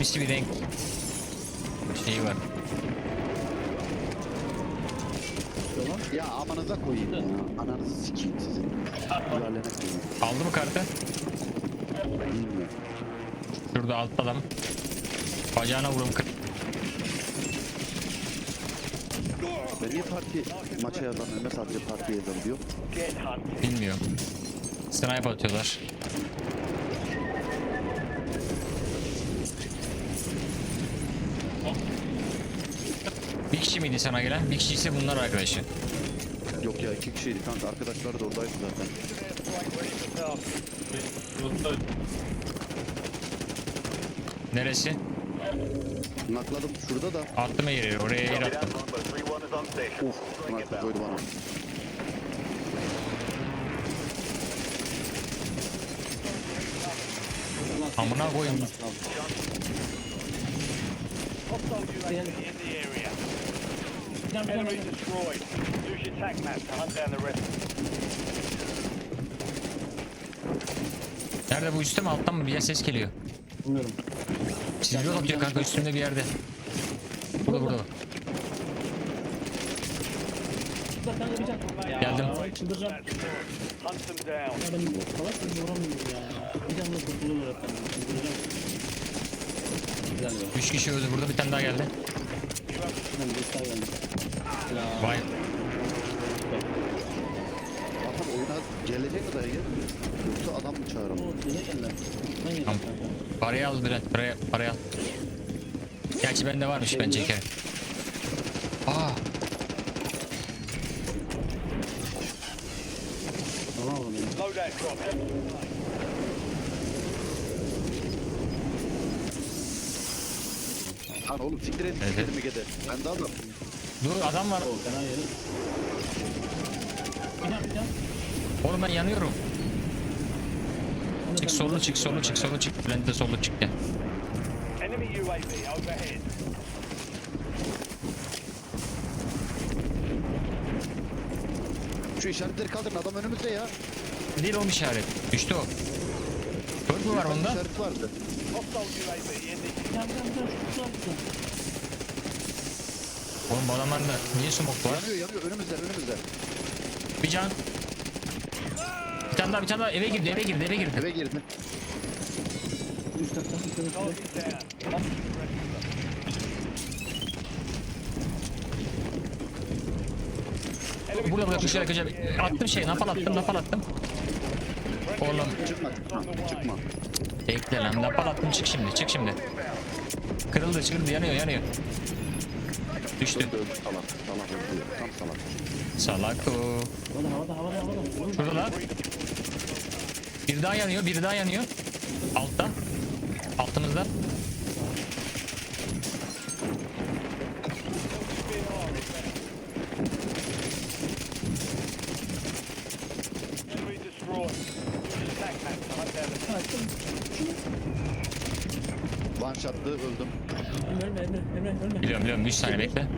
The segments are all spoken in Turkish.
Grimsi bir renk şeyi var. Ya amanıza koyayım ya. Ananızı sikeyim sizin. Gülalene koyayım. Aldı mı kartı? Bilmiyorum. Şurada altta adam. Bacağına vurum kır. Ben niye parti maça yazamıyorum? Sadece partiye yazabiliyor. Bilmiyorum. Snipe atıyorlar. Bir kişi miydi sana gelen? Bir kişi ise bunlar arkadaşı. Yok ya iki kişiydi kanka. Arkadaşlar da oradaydı zaten. Neresi? Nakladım şurada da. Attım yeri. Oraya yer attım. Uf. Nakla koydu bana. Amına koyayım. Enemy destroyed. Use your tac map to hunt down the rest. Nerede bu üstte mi alttan mı? Bir yer ses geliyor. Bilmiyorum. Çizgi atıyor kanka üstünde bir yerde. Burada burada. Dur kanka bir can. Geldim. Çıldıracağım. Hunt them down. Ya ben salak gibi vuramıyorum ya. Bir canla kurtulur. Çıldıracağım. Üç kişi öldü burada bir tane daha geldi. Ben bir. Ya. Vay. Adam oyuna gelecek mi dayı? Yoksa adam mı çağıralım? Tamam. Parayı al Bülent. Parayı, parayı al. Gerçi bende varmış ben çekerim. Aa, drop. Lan oğlum siktir et Evet. Ben de adam. Dur adam var. O fena yeri. Bir can bir can. Oğlum ben yanıyorum. Çık sollu çık sollu çık sollu çık. Bülent de sollu çık gel. Enemy UAV overhead. Şu işaretleri kaldırın adam önümüzde ya. Değil oğlum işaret. Düştü o. Dört mü var onda? İşaret vardı. Hostile UAV in the Can can can. Oğlum bu adamlarda niye smoke var? Yanıyor yanıyor önümüzde önümüzde. Bir can. Bir tane daha bir tane daha eve girdi eve girdi eve girdi. Eve girdi. Üst target down. Enemy Burada burada köşede köşede. Attım şey napal attım napal attım. Oğlum Çıkma çıkma çıkma. bekle lan napal attım çık şimdi çık şimdi. Kırıldı çıkıldı yanıyor yanıyor. Düştü. Salak salak. Tam salak. Salak o. Havada havada havada havada. Oğlum, Şurada lan. Bir daha yanıyor bir daha yanıyor. Altta. Altımızda. One shot'lı öldüm. Emre ölme Emre Emre ölme. Biliyorum biliyorum 3 saniye bekle. Mi?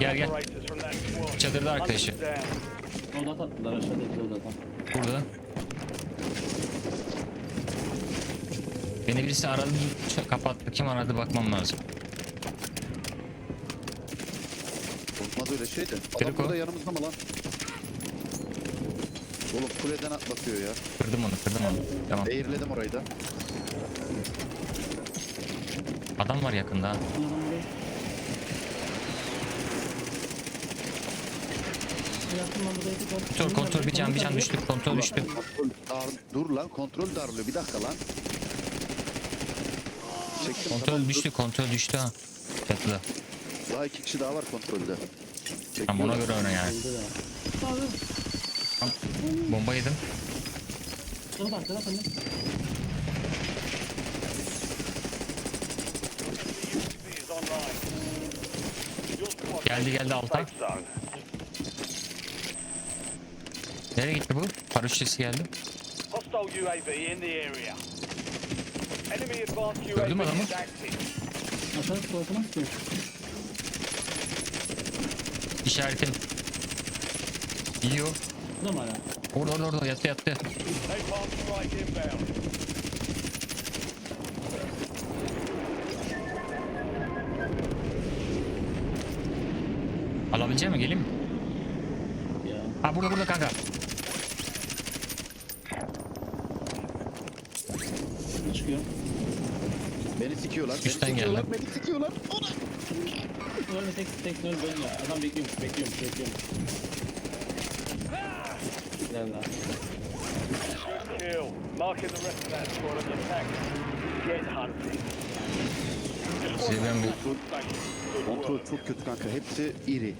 Gel gel. Çadırda arkadaşı. Odat attılar aşağıdaki. Burada. Beni birisi aradı ç- kapattı. Kim aradı bakmam lazım. Olmaz öyle şey de. Adam Kırık o. burada yanımızda mı lan? Oğlum kuleden atlatıyor ya. Kırdım onu kırdım onu. Tamam. Eğirledim orayı da. Adam var yakında. ha. Kontrol. Kontrol bir can bir can düştü. Kontrol düştü. Kontrol dar, dur lan kontrol darlıyor. Bir dakika lan. Çektim. Kontrol tamam, düştü kontrol düştü ha. Çatıda. Daha iki kişi daha var kontrolde. Tam ona Çekiyorlar. göre oyna yani. Abi. Tamam. Bomba yedim. Sana bak sana sen de. UAV is online. Your squad Geldi geldi alta. Nereye gitti bu? Paraşüt sesi geldi. Gördün mü adamı? Aşağı tuvaletine sıkıyor. İşaretim. Yiyor. Bu da mı hala? Orada orada orada yattı yattı. Alabilecek mi geleyim mi? Ya. Ha burada burada kanka. Çıkıyor. Beni sikiyorlar. Üstten beni sikiyorlar. Beni sikiyorlar. Ona. Ölme tek tek ölme. Adam bekliyormuş bekliyormuş bekliyormuş. Nerede? Good kill. Marking the rest of that squad as attackers. Get Thank you. Good Kontrol çok kötü kanka. Hepsi iri.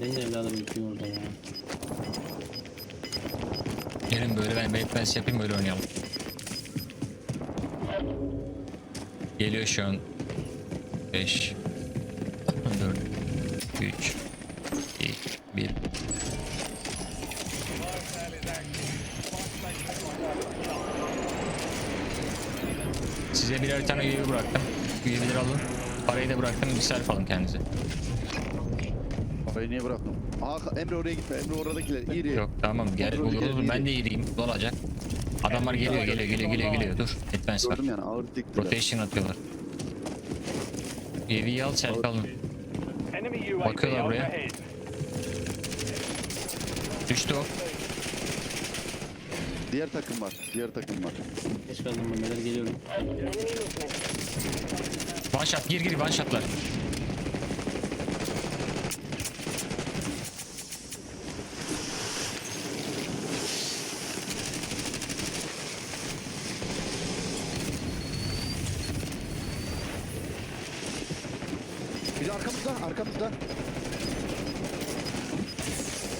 Ne nerede adam bitiyor orada ya. gelin böyle ben ben şey yapayım böyle oynayalım. Geliyor şu an. 5 4 3 2 1 Size birer tane üye bıraktım. Üyeleri alın. Parayı da bıraktım. Bir selfie alın kendinize. Parayı niye bıraktım? Aa Emre oraya gitme. Emre oradakiler iri. Yok tamam gel Kontrolü buluruz. Ben de iyiyim. Olacak. Adamlar geliyor geliyor geliyor geliyor geliyor. Dur. Advance var. Gördüm yani ağır diktiler. Rotation atıyorlar. UAV'yi al selfie alın. Enemy UAV Bakıyorlar buraya. overhead. Düştü o. Diğer takım var. Diğer takım var. Geç kaldım ben neler geliyorum. One shot gir gir one shotlar. Biri arkamızda, arkamızda.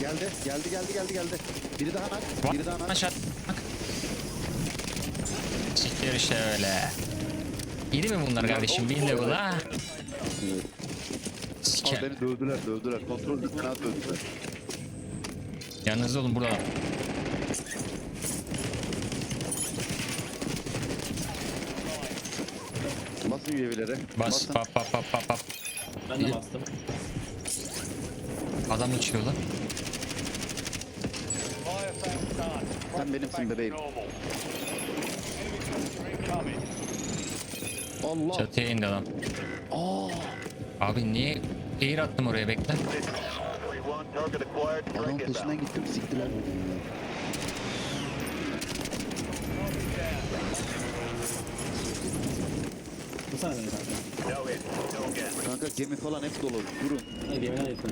Geldi, geldi, geldi, geldi, geldi. Biri daha nak, biri daha nak. Bak. Siktir işte öyle. İyi mi bunlar kardeşim? Bin level ha? Siker. beni dövdüler, dövdüler. Kontrol fena dövdüler. Yanınızda olun burada. Basın üyevilere. Bas pap pap pap pap pap. Ben de bastım. Adam uçuyor lan. Sen benimsin bebeğim. Allah. Çatıya indi adam. Aa, Abi niye air attım oraya bekle. adamın peşinden gittim, siktiler. Tutsana beni kanka. Kanka gemi falan hep dolu. Durun. Hadi gemiler yakın.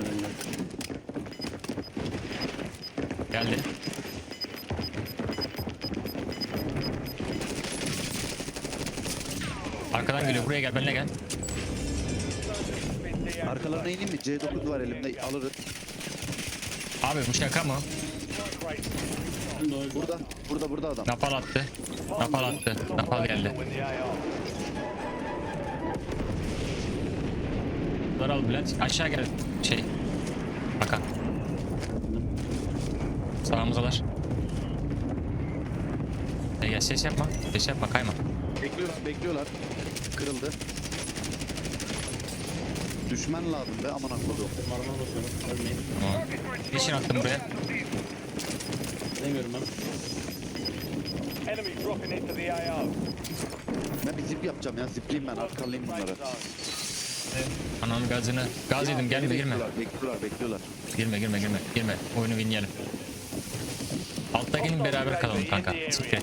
Geldi. Arkadan geliyor. Buraya gel. Benimle gel. Arkalarına ineyim mi? C9 var elimde, alırız. Abi bu şaka mı? Burada, burada, burada adam. Napal attı. Napal attı. Napal geldi. Bunları al Bülent. Aşağı gel. Şey. Hakan. Sağımızdalar. Gel, gel ses yapma. Ses yapma kayma. Bekliyorlar, bekliyorlar. Kırıldı. Düşman lazım be aman akıllı. Marmara basıyorum. Ölmeyin. Tamam. Geçin attım buraya. Demiyorum ben. Enemy dropping into the AO. Ben bir zip yapacağım ya, zipleyeyim ben, arkalayayım bunları. Ananın gazını. Gaz yedim gelme girme. Bekliyorlar, bekliyorlar, bekliyorlar. Girme girme girme. Girme. Oyunu winleyelim. Alttakinin beraber kalalım kanka. Siktir.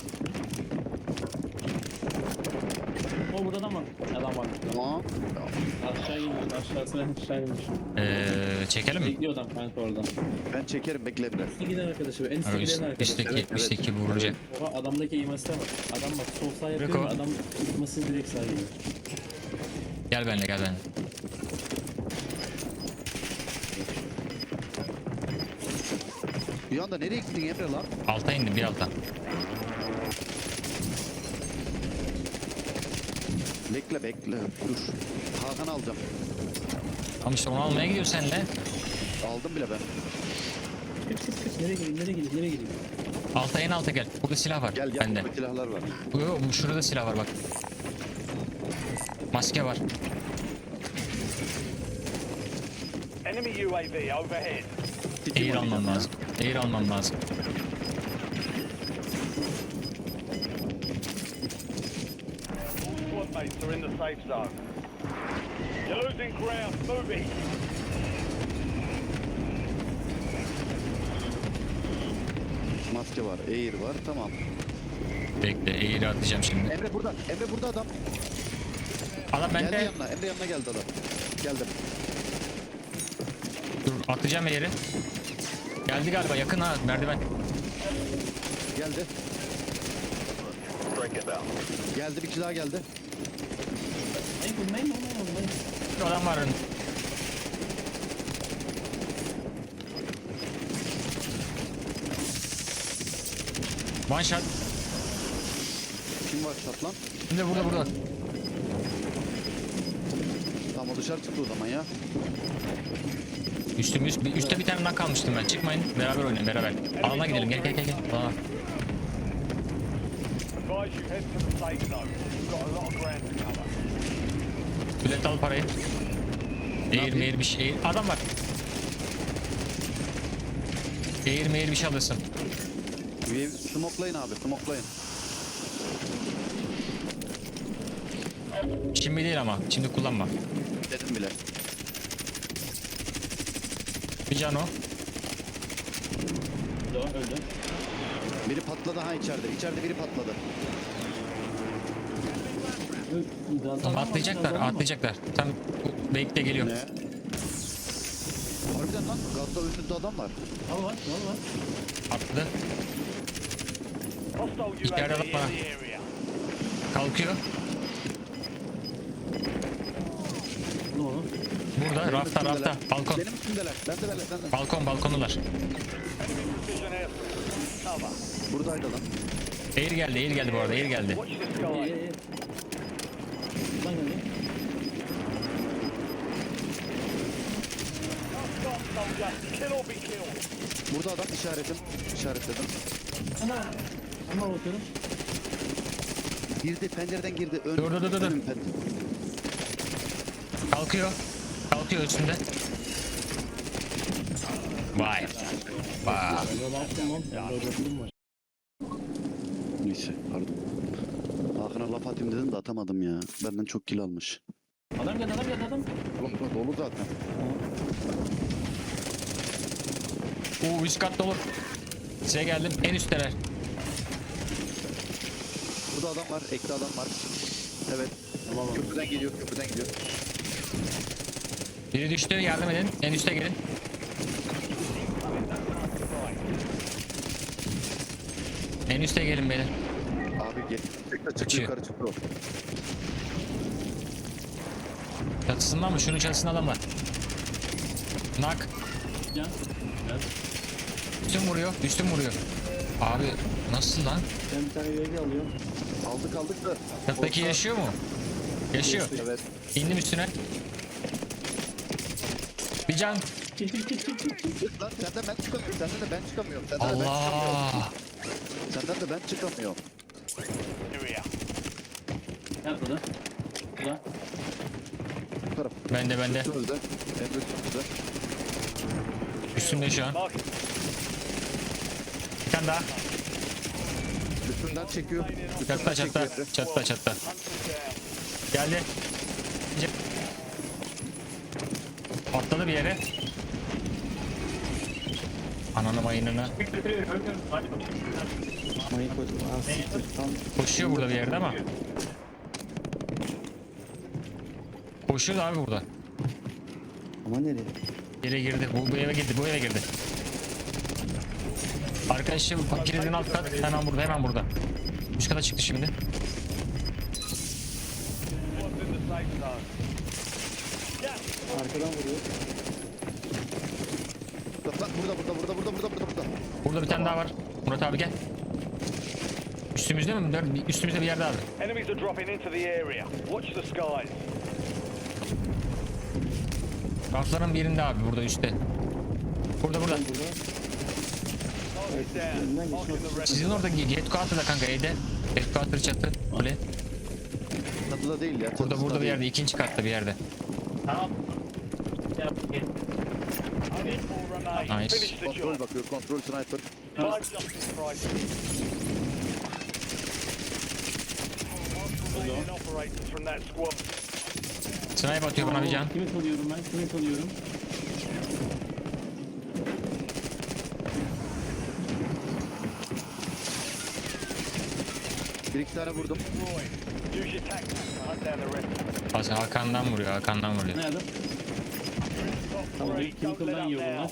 O burada adam var. Adam var. Tamam. Aşağı inmiş. Aşağısına aşağı inmiş. Ee, çekelim mi? Bekliyor adam kanka orada. Ben çekerim, bekle biraz. Üstte giden arkadaşı. En üstte giden arkadaşı. üstteki, Evet, evet. üstteki vuracak. Oha adamdaki imasına bak. Adam bak sol sağ yapıyor. Adam tutmasını direkt sağ geliyor. Gel benimle gel benimle. Bir anda nereye gittin Emre lan? Alta indim bir alta. Bekle, bekle. Dur. Hakan alacağım. Ama işte onu almaya gidiyor seninle. Aldım bile ben. Kıç kıç kıç. Nereye geleyim nereye geleyim nereye geleyim. Alta en alta gel. Burada silah var. Gel gel, Bende. burada silahlar var. Yo, yo, şurada silah var bak. Maske var. Enemy UAV overhead. Mi almam lazım. Air almam lazım. All squad mates are in the safe zone. You're losing ground. Move it. ya? Maske var, air var. Tamam. Bekle Air'i atacağım şimdi. Emre burada. Emre burada adam. Adam Geldi bende. yanına. Emre yanına geldi adam. Geldim. Dur atacağım Air'i. Geldi galiba yakın ha merdiven. Geldi. Geldi bir kişi daha geldi. Bir adam var önünde. One shot. Kim var şat lan? Şimdi burada burada. Dışarı çıktı o zaman ya. Üstümüz, bir, üstte bir tane nak kalmıştım ben. Çıkmayın. Beraber oynayın beraber. Alana gidelim. Gel gel gel. gel. Alana. Advise you head to the safe zone. You've got a lot of ground to cover. Bilet al parayı. Eğir meğir bir şey. Adam var. Eğir meğir bir şey alırsın. Wave smokelayın abi smokelayın. Şimdi değil ama. Şimdi kullanma. Dedim bile. Bir can o. O, öldü. Biri patladı ha içeride. İçeride biri patladı. Atlayacaklar. Atlayacaklar. Tam bekle geliyor. Ne? Harbiden lan gazda önünde adam var. Al var al var. Atladı. İçeride adam area. Kalkıyor. Ne oldu? Burada. Rafta Benim rafta. Balkon. Benim üstümdeler. Ben de de ben de. Balkon balkonular. Buradaydı lan. Eğir geldi. Eğir geldi bu arada. Eğir geldi. İyi iyi iyi. Buradan. Burada adam işaretim. İşaretledim. Ana. Ama bakıyorum. Girdi pencereden girdi. Ön, Dur, dur, dur, dur. Kalkıyor. Kalkıyor üstünde. Vay. Vay. Neyse pardon. Hakan'a laf atayım dedim de atamadım ya. Benden çok kill almış. Adam geldi adam geldi adam. Oğlum bura dolu zaten. Oo üst kat dolu. Size geldim. En üstteler. Burada adam var. Ekli adam var. Evet. Tamam. Köprüden geliyor. Köprüden gidiyor. Biri düştü. Yardım edin. En üste gelin. En üste gelin beyler. Abi gel. Çıktı çıktı Kaçıyor. yukarı. Çatısından mı? Şunun çatısında adam var. Nak. Can. Evet. Üstüm vuruyor. Üstüm vuruyor. Abi nasıl lan? Ben bir tane UAV alıyorum. Aldık aldık da. Orta- yaşıyor mu? Yaşıyor. Evet. İndim üstüne. Bir can. Lan senden ben çıkamıyorum. Senden de ben çıkamıyorum. Senden de ben çıkamıyorum. Allah. Senden de ben çıkamıyorum. Gel burada. Burada. Bu taraf. Bende bende. Üstümüzde. Emre üstümüzde. Üstümde şu an. Mark Bir tane daha. Üstünden çekiyor. Çatta Üstünden çatta. çekiyor. Çatta çatta. hunted down. Geldi. Atladı bir yere. Ananı mayınını. Mayın koydum. Aa, siktir. Tam Koşuyor burada bir yerde ama. Koşuyor abi burada. Ama nereye? Yere girdi. Bu, bu eve girdi. Bu eve girdi. Arkadaşı bu kilidin alt kat. Hemen burada. Hemen burada. Üst kata çıktı şimdi. Squad's in the safe zone. Gas. Arkadan vuruyor. Burada burada burada burada burada burada burada. Burada bir tane daha var. Murat abi gel. Üstümüzde mi? Üstümüzde bir yerde abi. Enemies are dropping into the area. Watch the skies. Rafların birinde abi burada üstte. Burada burada. Sizin orada headquarter'da kanka evde. Headquarter çatı. Kule. Çatıda değil ya. Burada burada bir yerde ikinci katta bir yerde. Tamam. Nice. Kontrol bakıyor. Kontrol sniper. Five justice prizes. Remaining operators from that squad. Snipe atıyor bana bir can. Kimi soruyorum ben? Kimi soruyorum? Bir iki tane vurdum. Bas Hakan'dan vuruyor Hakan'dan vuruyor. Ne adam? Top Tamam, up yiyor bunlar.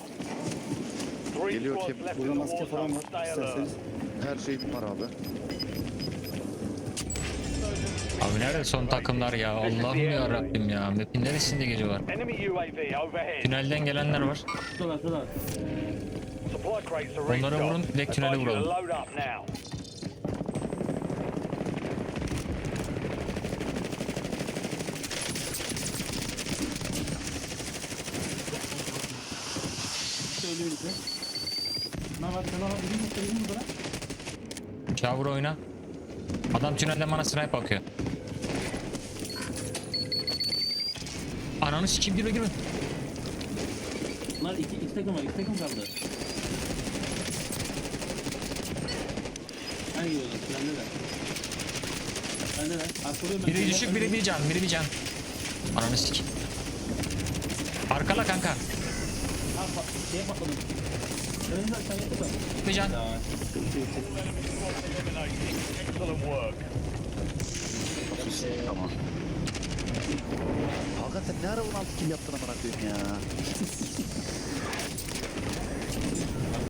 Geliyor in Burada maske falan var isterseniz. Her şeyim var abi. Abi nerede son takımlar ya? Allah'ım ya Rabbim ya. Map'in neresinde overhead. Tünelden gelenler var. Are Onları restocked. vurun, direkt tünele vuralım. Load Ne var? Var? Bilmiyorum. Söyleyeyim mi bana? Şavur oyna. Adam tünelden bana snipe bakıyor. Ananı sikeyim girme girme. Bunlar iki, iki takım var. İki takım kaldı. Hangi yolda? Bende de. Bende de. Arkalıyorum ben. Biri düşük biri bir can biri bir can. Ananı sikeyim. Arkala kanka. Ha, şeye patladım. Önünde sen. Bir can. Ya. Excellent work. Tamam. Hakan sen ne ara 16 kill yaptın amına koyayım ya.